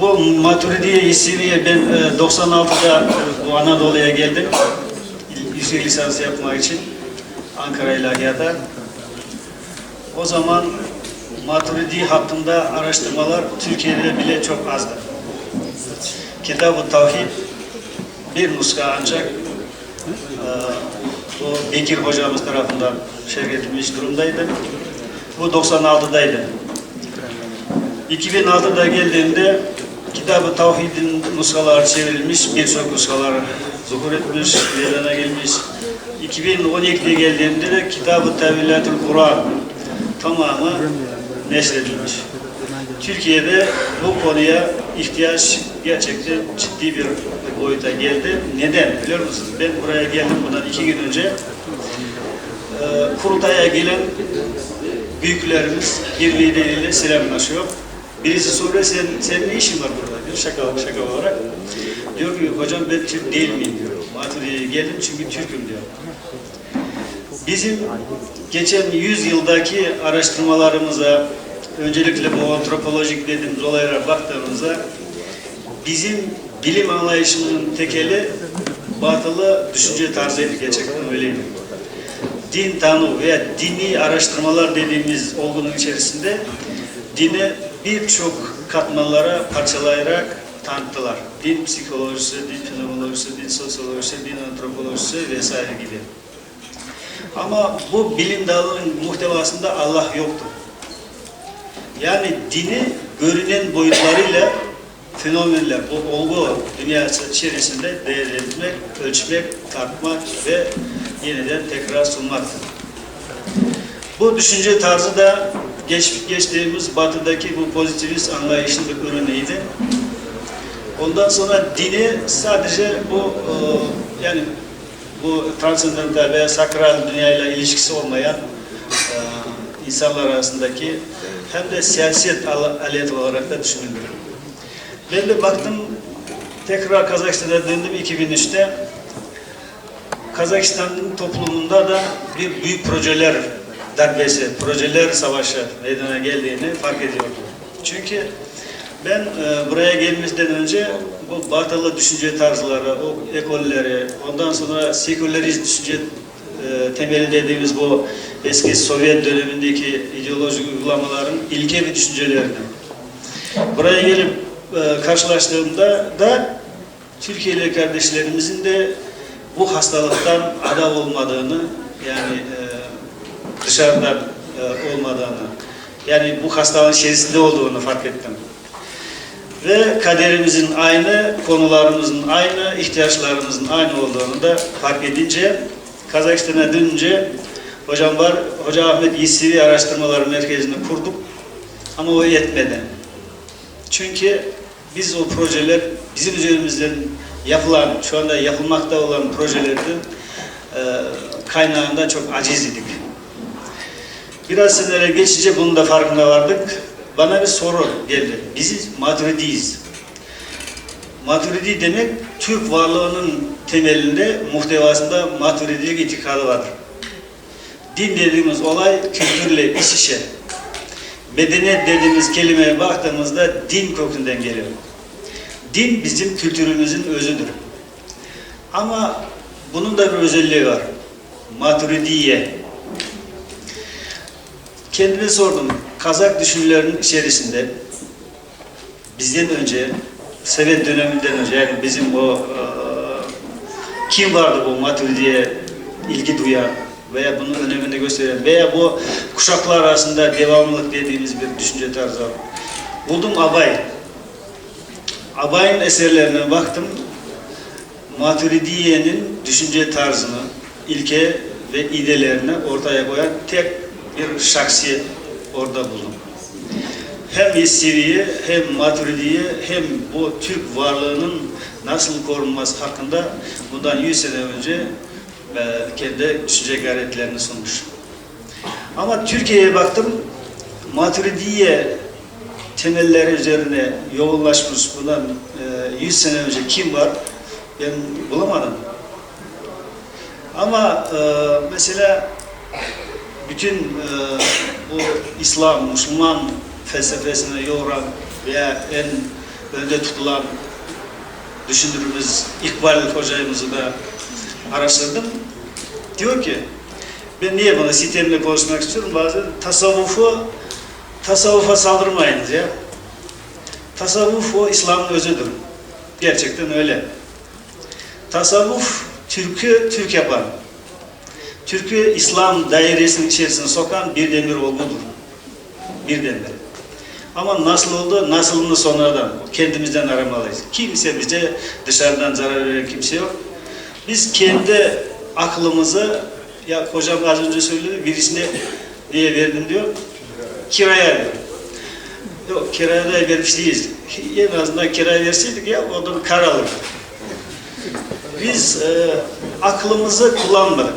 Bu Maturidiye ismiye ben e, 96'da e, bu Anadolu'ya geldim. Yüksek lisans yapmak için Ankara İlahiyat'a. O zaman Maturidi hakkında araştırmalar Türkiye'de bile çok azdı. Kitab-ı Tavhid bir nuska ancak e, bu Bekir hocamız tarafından şerh durumdaydı. Bu 96'daydı. 2006'da geldiğimde Kitab-ı Tavhid'in nuskaları çevrilmiş, birçok nuskalar zuhur etmiş, meydana gelmiş. 2012'de geldiğimde de Kitab-ı Tevillatül Kur'an tamamı neşredilmiş. Türkiye'de bu konuya ihtiyaç gerçekten ciddi bir boyuta geldi. Neden biliyor musunuz? Ben buraya geldim bundan iki gün önce. Ee, kurultaya gelen büyüklerimiz birbirleriyle selamlaşıyor. Birisi soruyor sen, senin ne işin var burada şaka, şaka olarak. Diyor ki hocam ben Türk değil miyim diyor. Maturiye'ye geldim çünkü Türk'üm diyor. Bizim geçen 100 yıldaki araştırmalarımıza öncelikle bu antropolojik dediğimiz olaylara baktığımızda bizim bilim anlayışımızın tekeli batılı düşünce tarzıydı gerçekten öyleydi. Din tanı veya dini araştırmalar dediğimiz olgunun içerisinde dini birçok katmanlara parçalayarak tanıttılar. Din psikolojisi, din fenomenolojisi, din sosyolojisi, din antropolojisi vesaire gibi. Ama bu bilim dalının muhtevasında Allah yoktu. Yani dini görünen boyutlarıyla fenomenler, bu olgu dünyası içerisinde değerlendirmek, ölçmek, tartmak ve yeniden tekrar sunmaktır. Bu düşünce tarzı da geç, geçtiğimiz batıdaki bu pozitivist anlayışın bir ürünüydü. Ondan sonra dini sadece bu e, yani bu transandantal veya sakral dünyayla ilişkisi olmayan e, insanlar arasındaki hem de siyaset al- aleti olarak da düşünülür. Ben de baktım tekrar Kazakistan'a döndüm 2003'te. Kazakistan'ın toplumunda da bir büyük projeler darbesi, projeler savaşı meydana geldiğini fark ediyordum. Çünkü ben e, buraya gelmesinden önce bu batılı düşünce tarzları, o ekolleri, ondan sonra sekülerist düşünce e, temeli dediğimiz bu eski Sovyet dönemindeki ideolojik uygulamaların ilke ve düşüncelerini buraya gelip e, karşılaştığımda da Türkiye'li kardeşlerimizin de bu hastalıktan ada olmadığını yani e, dışarıdan e, olmadığını yani bu hastalığın içerisinde olduğunu fark ettim. Ve kaderimizin aynı, konularımızın aynı, ihtiyaçlarımızın aynı olduğunu da fark edince Kazakistan'a dönünce hocam var, Hoca Ahmet İSİVİ Araştırmaları Merkezi'ni kurduk ama o yetmedi. Çünkü biz o projeler bizim üzerimizden yapılan, şu anda yapılmakta olan projelerin e, kaynağında çok aciz idik. Biraz seneler geçince bunun da farkına vardık. Bana bir soru geldi. Biz Maturidiyiz. Maturidi demek Türk varlığının temelinde, muhtevasında Maturidilik itikadı vardır. Din dediğimiz olay kültürle iç içe. Medeniyet dediğimiz kelimeye baktığımızda din kökünden geliyor. Din bizim kültürümüzün özüdür. Ama bunun da bir özelliği var. Maturidiye. Kendime sordum. Kazak düşünürlerinin içerisinde bizden önce, Sovyet döneminden önce yani bizim o e, kim vardı bu Maturidiye ilgi duyan veya bunun önemini gösteren veya bu kuşaklar arasında devamlılık dediğimiz bir düşünce tarzı var. Buldum Abay. Abay'ın eserlerine baktım. Maturidiye'nin düşünce tarzını, ilke ve idelerini ortaya koyan tek bir şahsiyet orada buldum. Hem Yesevi'yi hem Maturidi'yi hem bu Türk varlığının nasıl korunması hakkında bundan 100 sene önce e, kendi düşünce gayretlerini sunmuş. Ama Türkiye'ye baktım, Maturidiye temelleri üzerine yoğunlaşmış bundan e, 100 sene önce kim var ben bulamadım. Ama e, mesela bütün e, bu İslam, Müslüman felsefesine yoğuran veya en önde tutulan düşünürümüz İkbal hocamızı da araştırdım. Diyor ki, ben niye bana sitemle konuşmak istiyorum bazen tasavvufu tasavvufa saldırmayınız ya. Tasavvuf o İslam'ın özüdür. Gerçekten öyle. Tasavvuf Türk'ü Türk yapan, Türk'ü İslam dairesinin içerisine sokan bir demir olgudur. Bir demir. Ama nasıl oldu? Nasılını sonradan, kendimizden aramalıyız. Kimse bize dışarıdan zarar veren kimse yok. Biz kendi aklımızı, ya kocam az önce söyledi, birisine niye verdim diyor, kiraya diyor. Yok kiraya da vermiş değiliz. En azından kiraya verseydik ya o kar alırdı. Biz e, aklımızı kullanmadık.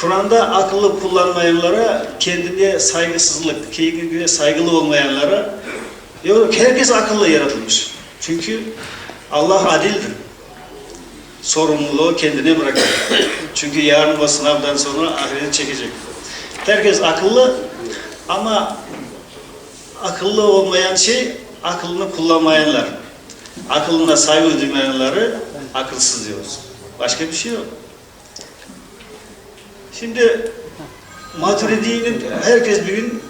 Kur'an'da akıllı kullanmayanlara, kendine saygısızlık, kendine saygılı olmayanlara yok herkes akıllı yaratılmış. Çünkü Allah adildir. Sorumluluğu kendine bırakır. Çünkü yarın o sınavdan sonra ahiret çekecek. Herkes akıllı ama akıllı olmayan şey aklını kullanmayanlar. Aklına saygı duymayanları akılsız diyoruz. Başka bir şey yok. Şimdi Maturidi'nin herkes bir gün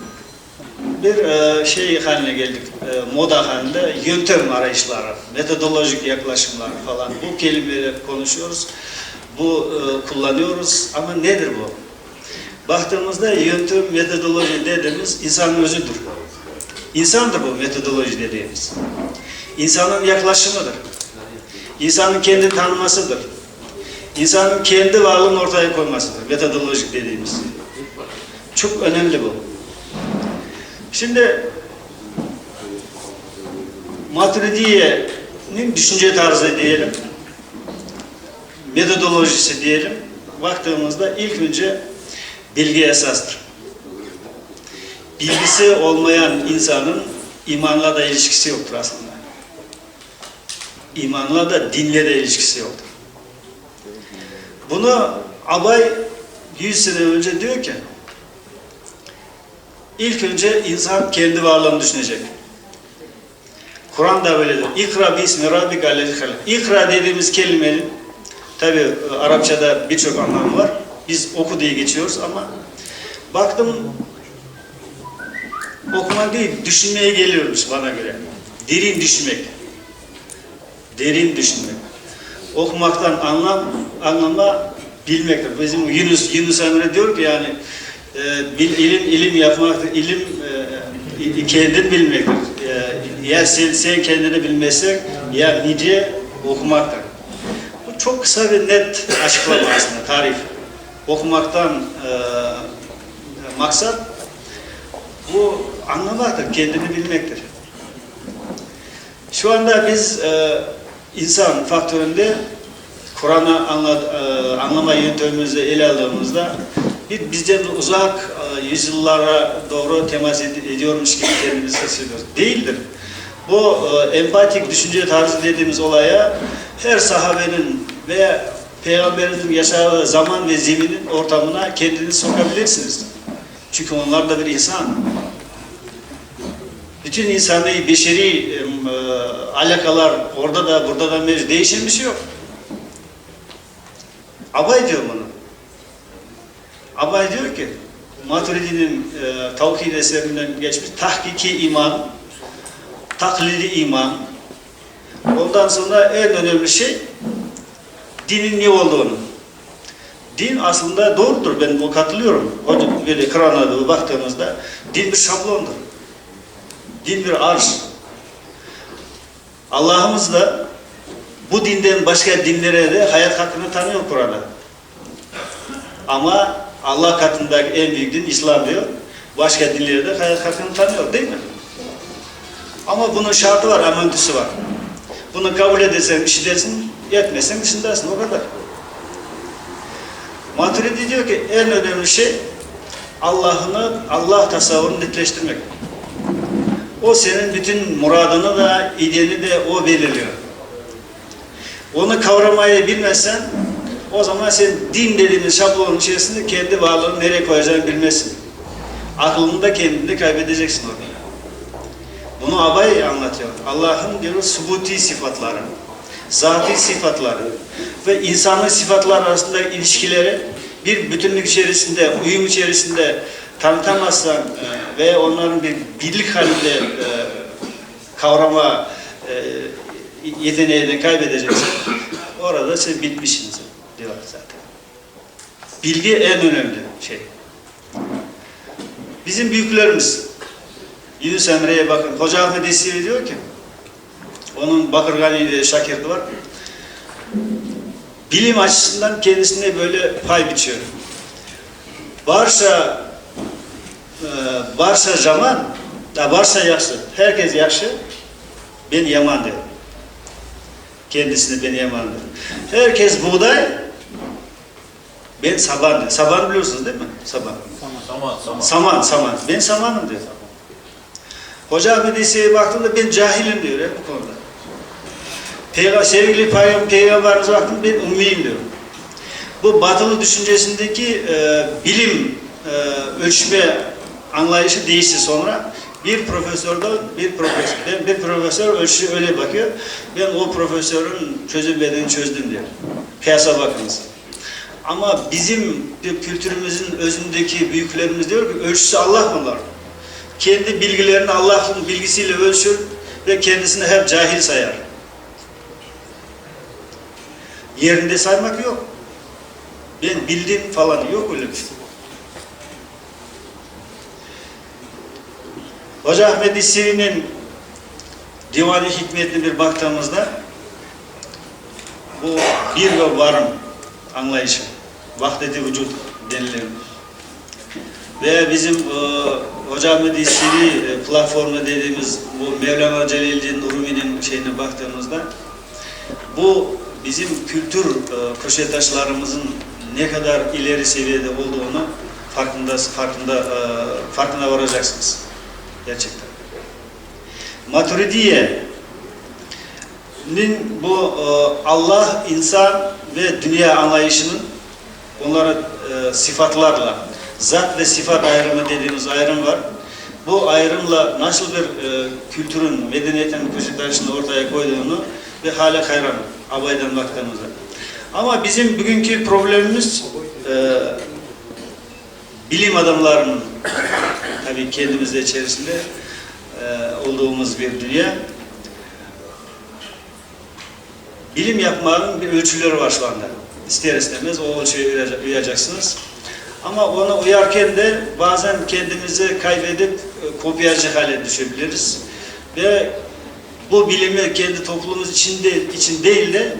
bir e, şey haline geldik, e, moda halinde yöntem arayışları, metodolojik yaklaşımlar falan. Bu kelimeleri konuşuyoruz, bu e, kullanıyoruz ama nedir bu? Baktığımızda yöntem, metodoloji dediğimiz insanın özüdür. İnsandır bu metodoloji dediğimiz. İnsanın yaklaşımıdır. İnsanın kendi tanımasıdır. İnsanın kendi varlığını ortaya koymasıdır. Metodolojik dediğimiz. Çok önemli bu. Şimdi Maturidiye'nin düşünce tarzı diyelim, metodolojisi diyelim, baktığımızda ilk önce bilgi esastır. Bilgisi olmayan insanın imanla da ilişkisi yoktur aslında. İmanla da dinle de ilişkisi yoktur. Bunu Abay 100 sene önce diyor ki ilk önce insan kendi varlığını düşünecek. Kur'an da böyledir. İkra bismi rabbika allezi halak. İkra dediğimiz kelimenin tabi Arapçada birçok anlamı var. Biz oku diye geçiyoruz ama baktım okuma değil, düşünmeye geliyormuş bana göre. Derin düşünmek. Derin düşünmek. Okumaktan anlam, anlama bilmektir. Bizim Yunus, Yunus Emre diyor ki yani e, bil, ilim ilim yapmaktır, ilim e, kendin bilmektir. E, ya sen, sen kendini bilmezsen ya nice okumaktır. Bu çok kısa ve net açıklama aslında, tarif. Okumaktan e, maksat bu anlamaktır, kendini bilmektir. Şu anda biz e, insan faktöründe Kur'an'ı e, anlama yöntemimizi ele aldığımızda bir bizden uzak e, yüzyıllara doğru temas ed- ediyormuş gibi kendimizi hissediyoruz. Değildir. Bu e, empatik düşünce tarzı dediğimiz olaya her sahabenin ve peygamberimizin yaşadığı zaman ve zeminin ortamına kendinizi sokabilirsiniz. Çünkü onlar da bir insan. Bütün insani, beşeri e, alakalar orada da burada da mevcut. Değişen bir şey yok. Abay diyor bunu. Abay diyor ki, Maturidi'nin e, tavhid eserinden geçmiş tahkiki iman, taklidi iman. Ondan sonra en önemli şey dinin ne olduğunu. Din aslında doğrudur. Ben o katılıyorum. O böyle Kur'an'a baktığımızda din bir şablondur. Din bir arş. Allah'ımız da bu dinden başka dinlere de hayat hakkını tanıyor Kur'an'da. Ama Allah katındaki en büyük din İslam diyor. Başka dinlere de hayat hakkını tanıyor değil mi? Ama bunun şartı var, amantüsü var. Bunu kabul edersen işlersin, yetmezsen dışındasın, o kadar. Maturidi diyor ki en önemli şey Allah'ını, Allah tasavvurunu netleştirmek. O senin bütün muradını da, idealini de o belirliyor. Onu kavramayı bilmezsen o zaman sen din dediğimiz şablonun içerisinde kendi varlığını nereye koyacağını bilmezsin. Aklını da kendini de kaybedeceksin orada. Bunu Abay anlatıyor. Allah'ın diyor subuti sıfatları, zati sıfatları ve insanın sıfatlar arasında ilişkileri bir bütünlük içerisinde, uyum içerisinde tanıtamazsan e, ve onların bir birlik halinde e, kavrama e, yeteneğini kaybedeceksin. Orada siz bitmişsiniz diyor zaten. Bilgi en önemli şey. Bizim büyüklerimiz Yunus Emre'ye bakın. Hoca Ahmet Esiri diyor ki onun Bakırgani diye şakirdi var. Bilim açısından kendisine böyle pay biçiyor. Varsa varsa zaman da varsa yaşlı. Herkes yaşlı. Ben yaman diyor. Kendisine ben yaman diyor. Herkes buğday. Ben saban diyor. Saban biliyorsunuz değil mi? Saban. Tamam tamam. Saman, saman. Ben samanım diyor. Hoca Ahmet İsa'ya baktığımda ben cahilim diyor hep bu konuda. Peygamber, sevgili Peygamber, Peygamberimize baktım ben ummiyim diyor. Bu batılı düşüncesindeki e, bilim e, ölçme anlayışı değişti sonra. Bir profesörden bir profesör, ben bir profesör ölçü öyle bakıyor. Ben o profesörün çözümlediğini çözdüm diyor. Piyasa bakınız. Ama bizim kültürümüzün özündeki büyüklerimiz diyor ki ölçüsü Allah bunlar. Kendi bilgilerini Allah'ın bilgisiyle ölçür ve kendisini hep cahil sayar. Yerinde saymak yok. Ben bildim falan yok öyle bir şey. Hoca Ahmet İsvi'nin Divani Hikmetine bir baktığımızda bu bir ve varım anlayışı, vahdeti vücut denilen ve bizim e, Hoca Ahmet İsvi'ni e, platformu dediğimiz bu Mevlana Celaleddin Rumi'nin şeyine baktığımızda bu bizim kültür e, köşetaşlarımızın ne kadar ileri seviyede olduğunu farkında farkında e, farkına varacaksınız. Gerçekten. Maturidiye nin bu e, Allah, insan ve dünya anlayışının onlara e, sıfatlarla zat ve sıfat ayrımı dediğimiz ayrım var. Bu ayrımla nasıl bir e, kültürün, medeniyetin köşetaşını ortaya koyduğunu ve hale hayran abaydan baktığımızda. Ama bizim bugünkü problemimiz e, bilim adamlarının tabii kendimiz de içerisinde e, olduğumuz bir dünya. Bilim yapmanın bir ölçüleri var şu anda. İster istemez o ölçüye uyaca- uyacaksınız. Ama ona uyarken de bazen kendimizi kaybedip e, kopyacı hale düşebiliriz. Ve bu bilimi kendi toplumumuz içinde için değil de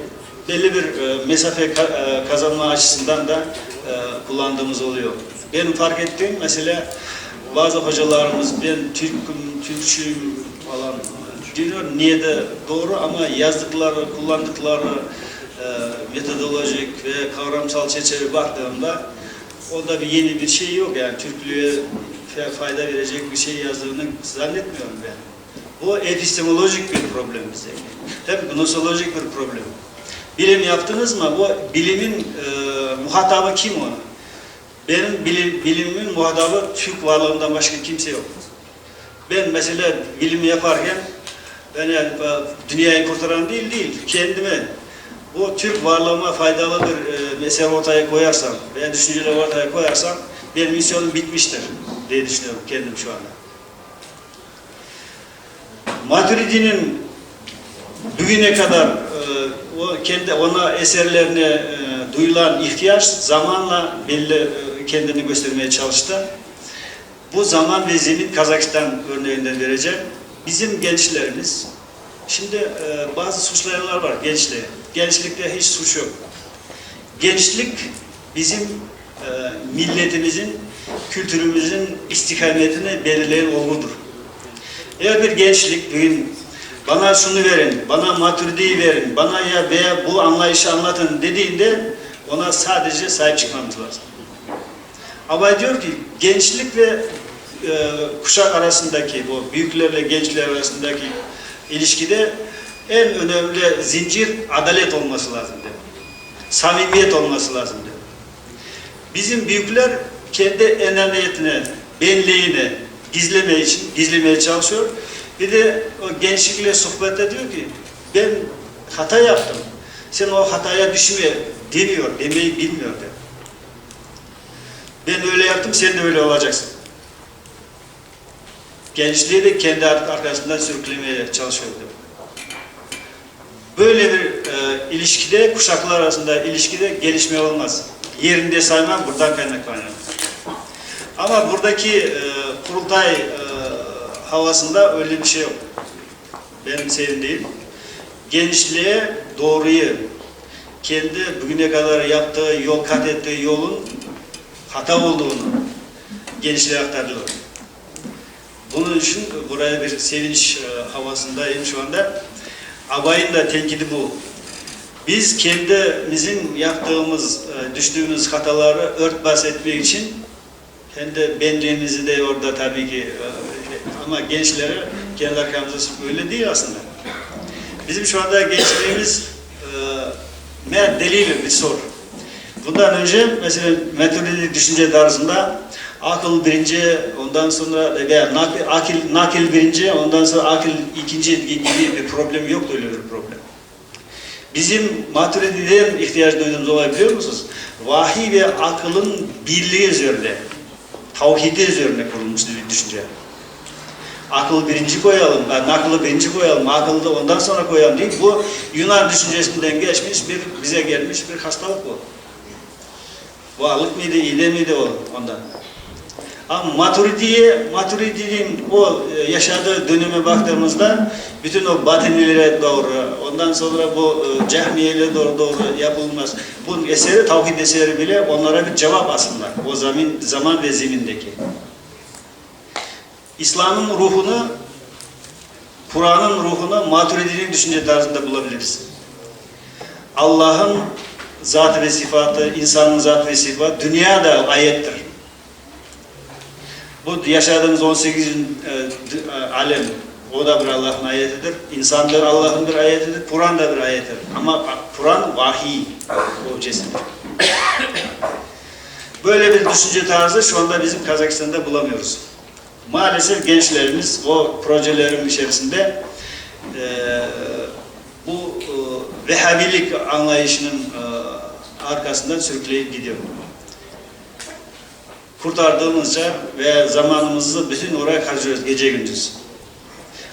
belli bir e, mesafe e, kazanma açısından da kullandığımız oluyor. Benim fark ettiğim mesela bazı hocalarımız ben Türk'üm, Türkçüyüm falan diyor. Niye de doğru ama yazdıkları, kullandıkları e, metodolojik ve kavramsal çerçeve baktığımda onda bir yeni bir şey yok yani Türklüğe fa- fayda verecek bir şey yazdığını zannetmiyorum ben. Bu epistemolojik bir problem bize. Tabii gnosolojik bir problem. Bilim yaptınız mı? Bu bilimin e, muhatabı kim onu? Benim bilim, bilimin muhatabı Türk varlığından başka kimse yok. Ben mesela bilimi yaparken ben yani dünyayı kurtaran değil değil, kendime bu Türk varlığıma faydalı bir e, mesele ortaya koyarsam veya düşünceler ortaya koyarsam benim misyonum bitmiştir diye düşünüyorum kendim şu anda. Maturidi'nin bugüne kadar e, o kendi ona eserlerine e, duyulan ihtiyaç zamanla belli e, kendini göstermeye çalıştı. Bu zaman ve zemin Kazakistan örneğinden vereceğim. Bizim gençlerimiz, şimdi e, bazı suçlayanlar var gençliğe. Gençlikte hiç suç yok. Gençlik bizim e, milletimizin, kültürümüzün istikametini belirleyen olgudur. Eğer bir gençlik bugün bana şunu verin, bana maturidiyi verin, bana ya veya bu anlayışı anlatın dediğinde ona sadece sahip çıkmamız lazım. Ama diyor ki gençlik ve e, kuşak arasındaki bu büyüklerle gençler arasındaki ilişkide en önemli zincir adalet olması lazım diyor. Samimiyet olması lazım diyor. Bizim büyükler kendi enaniyetine, benliğine gizleme gizlemeye çalışıyor. Bir de o gençlikle sohbette diyor ki ben hata yaptım. Sen o hataya düşme demiyor, demeyi bilmiyor diyor. Ben öyle yaptım, sen de öyle olacaksın. Gençliği de kendi arkasından sürüklemeye çalışıyor diyor. Böyle bir e, ilişkide, kuşaklar arasında ilişkide gelişme olmaz. Yerinde saymam buradan kaynaklanıyor. Ama buradaki e, kurultay e, havasında öyle bir şey yok. Benim sevindiğim gençliğe doğruyu, kendi bugüne kadar yaptığı, yol kat ettiği yolun hata olduğunu gençliğe aktarıyor. Bunun için buraya bir sevinç e, havasındayım şu anda. Abayın da tenkidi bu. Biz kendimizin yaptığımız, e, düştüğümüz hataları örtbas etmek için kendi benliğimizi de orada tabii ki e, ama gençlere kendi arkamızda öyle değil aslında. Bizim şu anda gençliğimiz meğer delili bir soru. Bundan önce mesela metodoloji düşünce tarzında akıl birinci, ondan sonra veya nakil, akil, nakil birinci, ondan sonra akil ikinci gibi bir problem yoktu öyle bir problem. Bizim maturididen ihtiyaç duyduğumuz olay biliyor musunuz? Vahiy ve akılın birliği üzerine, tavhidi üzerine kurulmuş bir düşünce. Akıl birinci koyalım, yani naklı birinci koyalım, akıllı da ondan sonra koyalım değil. Bu Yunan düşüncesinden geçmiş bir, bize gelmiş bir hastalık bu. Varlık mıydı, iyide miydi o ondan? Ama Maturidi'ye, Maturidi'nin o e, yaşadığı döneme baktığımızda bütün o batınilere doğru, ondan sonra bu e, cehmiyelere doğru, doğru yapılmaz. Bu eseri, tavhid eseri bile onlara bir cevap aslında. O zaman, zaman ve zemindeki. İslam'ın ruhunu, Kur'an'ın ruhunu Maturidi'nin düşünce tarzında bulabiliriz. Allah'ın zatı ve sıfatı, insanın zatı ve sıfatı, dünya da ayettir. Bu yaşadığımız 18 bin e, alem, o da bir Allah'ın ayetidir. İnsan da Allah'ın bir ayetidir, Kur'an da bir ayetidir. Ama Kur'an vahiy objesidir. Böyle bir düşünce tarzı şu anda bizim Kazakistan'da bulamıyoruz. Maalesef gençlerimiz o projelerin içerisinde e, bu e, Vehhabilik anlayışının e, arkasından sürükleyip gidiyor. Kurtardığımızca ve zamanımızı bütün oraya harcıyoruz gece gündüz.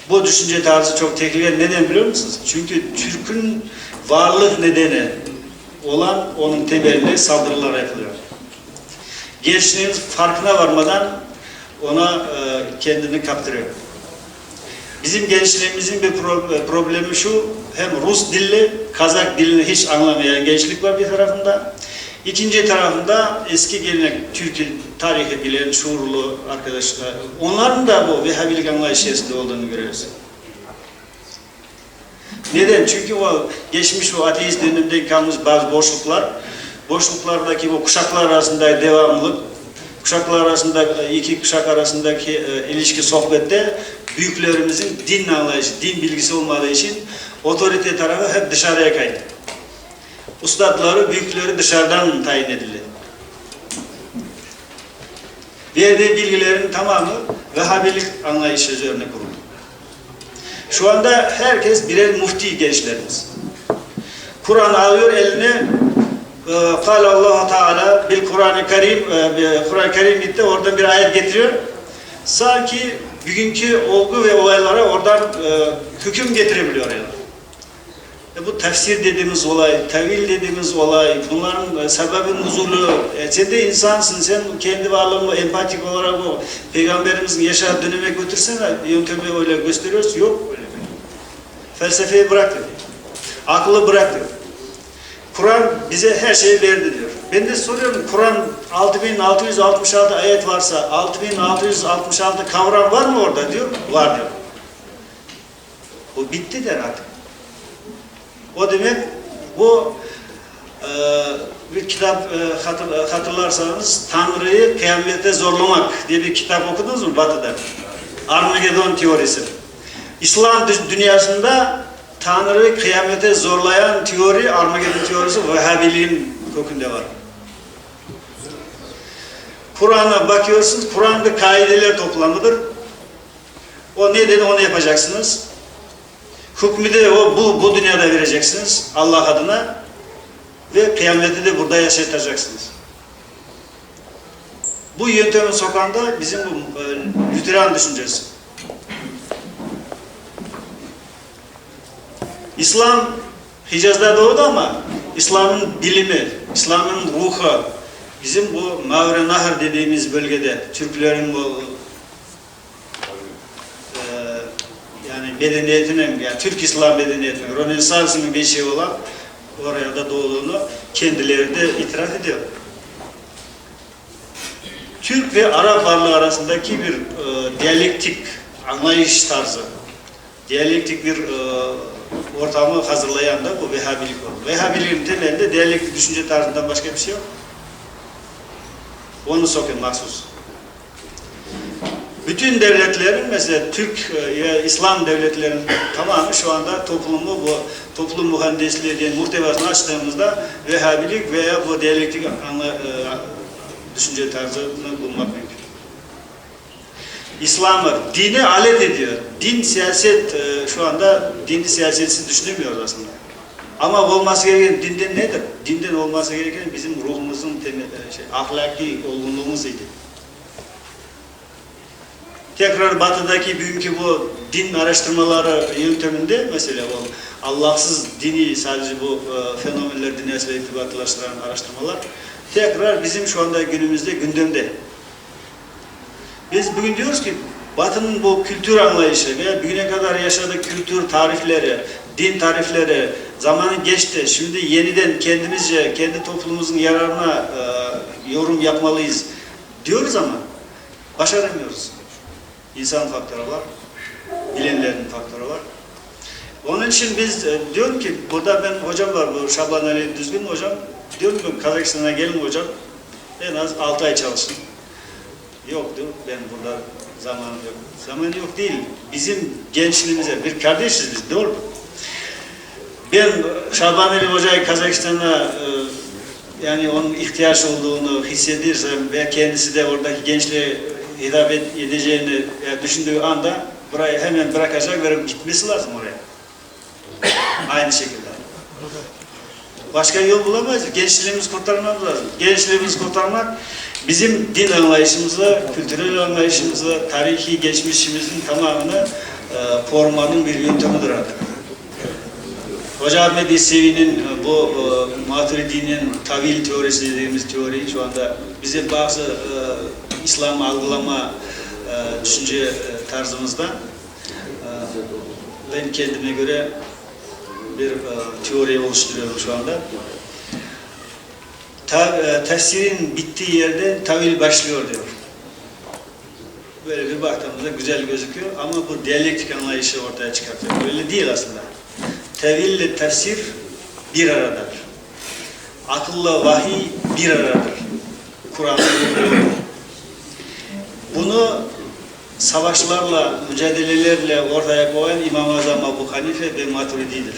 Bu düşünce tarzı çok tehlikeli. Neden biliyor musunuz? Çünkü Türk'ün varlık nedeni olan onun temeline saldırılar yapılıyor. Gençliğimiz farkına varmadan ona e, kendini kaptırıyor. Bizim gençliğimizin bir pro- problemi şu, hem Rus dilli, Kazak dilini hiç anlamayan gençlik var bir tarafında. İkinci tarafında eski gelenek, Türk tarihi bilen, şuurlu arkadaşlar, onların da bu Vehhabilik anlayışı içerisinde olduğunu görüyoruz. Neden? Çünkü o geçmiş o ateist dönemde kalmış bazı boşluklar, boşluklardaki o kuşaklar arasında devamlılık, kuşaklar arasında iki kuşak arasındaki e, ilişki sohbette büyüklerimizin din anlayışı, din bilgisi olmadığı için otorite tarafı hep dışarıya kaydı. Ustadları, büyükleri dışarıdan tayin edildi. Verdiği bilgilerin tamamı Vehhabilik anlayışı üzerine kuruldu. Şu anda herkes birer mufti gençlerimiz. Kur'an alıyor eline Kale Allah Teala bil Kur'an-ı Kerim e, Kur'an-ı gitti oradan bir ayet getiriyor. Sanki bugünkü olgu ve olaylara oradan e, hüküm getirebiliyor yani. E bu tefsir dediğimiz olay, tevil dediğimiz olay, bunların e, sebebi nuzulu, e, sen de insansın, sen kendi varlığını empatik olarak o Peygamberimizin yaşadığı döneme götürsene, yöntemi öyle gösteriyoruz, yok öyle bir. Felsefeyi bırak diyor. Aklı bırak diyor. Kur'an bize her şeyi verdi diyor. Ben de soruyorum, Kur'an 6666 ayet varsa 6666 kavram var mı orada diyor, var diyor. O bitti der artık. O demek bu e, bir kitap e, hatır, hatırlarsanız Tanrı'yı kıyamete zorlamak diye bir kitap okudunuz mu Batı'da? Armageddon teorisi. İslam dünyasında Tanrı'yı kıyamete zorlayan teori, Armageddon teorisi Vehhabiliğin kökünde var. Kur'an'a bakıyorsunuz, Kur'an'da kaideler toplamıdır. O ne dedi onu yapacaksınız. Hükmü de o bu, bu dünyada vereceksiniz Allah adına ve kıyamette de burada yaşatacaksınız. Bu yöntemi sokan da bizim bu e, Lüteran düşüncesi. İslam Hicaz'da doğdu ama İslam'ın bilimi, İslam'ın ruhu bizim bu Mavre Nahar dediğimiz bölgede Türklerin bu e, yani medeniyetinin, yani Türk İslam medeniyetinin, Rönesans'ın bir şey olan oraya da doğduğunu kendileri de itiraf ediyor. Türk ve Arap varlığı arasındaki bir e, diyalektik anlayış tarzı, diyalektik bir e, ortamı hazırlayan da bu Vehhabilik oldu. Vehhabiliğin temelinde diyalektik düşünce tarzından başka bir şey yok. Onu sokun mahsus. Bütün devletlerin mesela Türk e, İslam devletlerinin tamamı şu anda toplumu bu toplum mühendisliği diye muhtevasını açtığımızda Vehhabilik veya bu diyalektik e, düşünce tarzını bulmak. İslam'ı dine alet ediyor. Din siyaset e, şu anda dini siyasetsiz düşünemiyoruz aslında. Ama olması gereken dinden nedir? Dinden olması gereken bizim ruhumuzun e, şey, ahlaki olgunluğumuz idi. Tekrar batıdaki bugünkü bu din araştırmaları yönteminde mesela o Allahsız dini sadece bu e, fenomenler dünyasıyla irtibatlaştıran araştırmalar tekrar bizim şu anda günümüzde gündemde. Biz bugün diyoruz ki Batı'nın bu kültür anlayışı veya bugüne kadar yaşadığı kültür tarifleri, din tarifleri zamanı geçti. Şimdi yeniden kendimizce, kendi toplumumuzun yararına e, yorum yapmalıyız diyoruz ama başaramıyoruz. İnsan faktörü var, bilenlerin faktörü var. Onun için biz e, diyorum ki burada ben hocam var bu Şaban Ali Düzgün hocam. Diyorum ki Kazakistan'a gelin hocam. En az 6 ay çalışın. Yok diyor ben burada zamanım yok. Zaman yok değil. Bizim gençliğimize bir kardeşiz biz doğru mu? Ben Şaban Ali Hoca'yı Kazakistan'a e, yani onun ihtiyaç olduğunu hissedirsem ve kendisi de oradaki gençliğe hitap edeceğini e, düşündüğü anda burayı hemen bırakacak ve gitmesi lazım oraya. Aynı şekilde. Başka yol bulamayız. Gençliğimizi kurtarmamız lazım. Gençliğimizi kurtarmak bizim din anlayışımızı, kültürel anlayışımızı, tarihi geçmişimizin tamamını e, korumanın bir yöntemidir artık. Hoca Ahmet İsevi'nin e, bu e, Maturidi'nin tavil teorisi dediğimiz teori şu anda bize bazı e, İslam algılama e, düşünce e, tarzımızda e, ben kendime göre bir e, teori oluşturuyorum şu anda. Ta, e, tefsirin bittiği yerde tavil başlıyor diyor. Böyle bir baktığımızda güzel gözüküyor ama bu diyalektik anlayışı ortaya çıkartıyor. Öyle değil aslında. Tevil ile tefsir bir aradadır. Akılla vahiy bir aradadır. Kur'an'ın Bunu savaşlarla, mücadelelerle ortaya koyan İmam-ı Azam Ebu Hanife ve Maturidi'dir.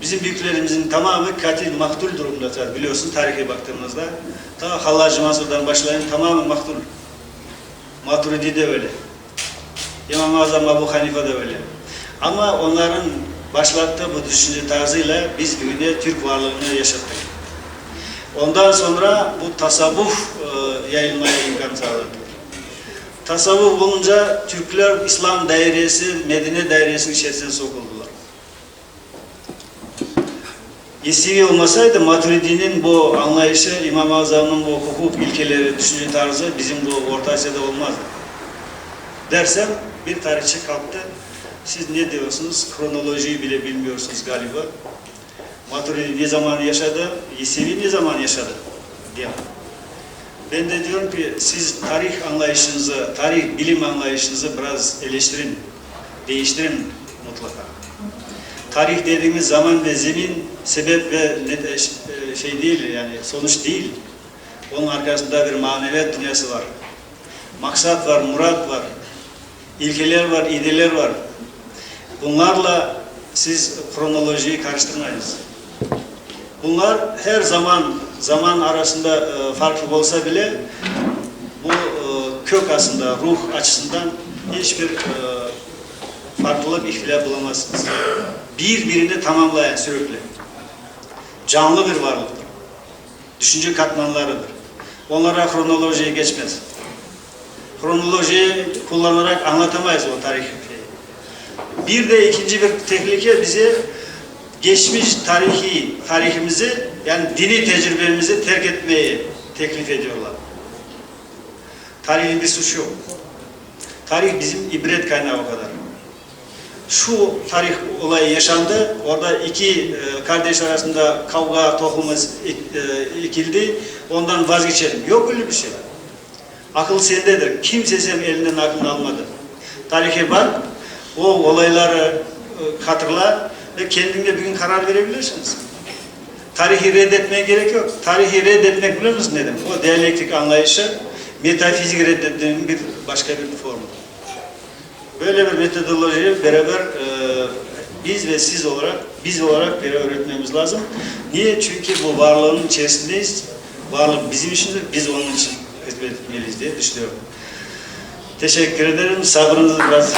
Bizim büyüklerimizin tamamı katil, maktul durumdadır. Biliyorsun tarihe baktığımızda. Ta Hallacı Mansur'dan başlayan tamamı maktul. Maturidi de öyle. İmam-ı Azam Ebu Hanife de öyle. Ama onların başlattığı bu düşünce tarzıyla biz bugün Türk varlığını yaşattık. Ondan sonra bu tasavvuf e, yayılmaya imkan sağladı. Tasavvuf bulunca Türkler İslam dairesi, Medine dairesinin içerisine sokuldular. Yesevi olmasaydı Maturidi'nin bu anlayışı, İmam-ı Azam'ın bu hukuk ilkeleri, düşünce tarzı bizim bu Orta Asya'da olmazdı. Dersem bir tarihçi kalktı. Siz ne diyorsunuz? Kronolojiyi bile bilmiyorsunuz galiba. Maturidi ne zaman yaşadı? Yesevi ne zaman yaşadı? diye. Ben de diyorum ki siz tarih anlayışınızı, tarih bilim anlayışınızı biraz eleştirin, değiştirin mutlaka. Tarih dediğimiz zaman ve zemin sebep ve net, şey değil yani sonuç değil. Onun arkasında bir maneviyat dünyası var. Maksat var, murat var. ilkeler var, ideler var. Bunlarla siz kronolojiyi karıştırmayınız. Bunlar her zaman zaman arasında e, farklı olsa bile bu e, kök aslında ruh açısından hiçbir e, farklılık, ihtilaf bulamazsınız. Birbirini tamamlayan sürekli. Canlı bir varlıktır. Düşünce katmanlarıdır. Onlara kronolojiye geçmez. Kronolojiyi kullanarak anlatamayız o tarih. Bir de ikinci bir tehlike bize geçmiş tarihi tarihimizi yani dini tecrübemizi terk etmeyi teklif ediyorlar. Tarihin bir suçu yok. Tarih bizim ibret kaynağı o kadar. Şu tarih olayı yaşandı. Orada iki e, kardeş arasında kavga tohumu e, ekildi. Ondan vazgeçelim. Yok öyle bir şey. Akıl sendedir. Kimse senin elinden aklını almadı. Tarihe bak. O olayları e, hatırla ve kendine bir gün karar verebilirsiniz. Tarihi reddetmeye gerek yok. Tarihi reddetmek biliyor musun ne demek? O diyalektik anlayışı metafizik reddetmenin bir başka bir formu. Böyle bir metodolojiyi beraber e, biz ve siz olarak, biz olarak beraber öğretmemiz lazım. Niye? Çünkü bu varlığın içerisindeyiz. Varlık bizim içindir, biz onun için hizmet etmeliyiz diye düşünüyorum. Teşekkür ederim. Sabrınızı biraz